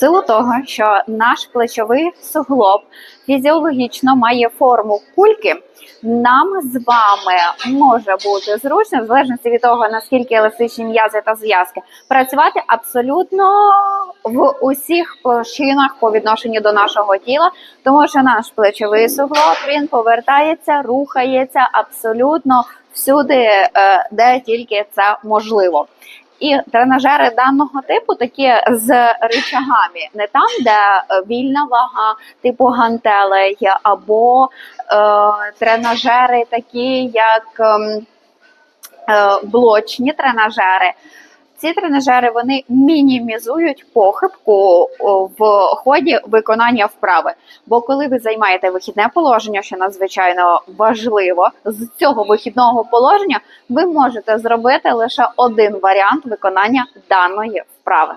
Силу того, що наш плечовий суглоб фізіологічно має форму кульки, нам з вами може бути зручно, в залежності від того, наскільки еластичні м'язи та зв'язки, працювати абсолютно в усіх площинах по відношенню до нашого тіла, тому що наш плечовий суглоб він повертається, рухається абсолютно всюди, е, де тільки це можливо. І тренажери даного типу такі з рычагами, не там, де е, вільна вага, типу гантелей, або е, тренажери такі, як ем, е, блочні тренажери. Ці тренажери вони мінімізують похибку в ході виконання вправи. Бо коли ви займаєте вихідне положення, що надзвичайно важливо, з цього вихідного положення ви можете зробити лише один варіант виконання даної вправи.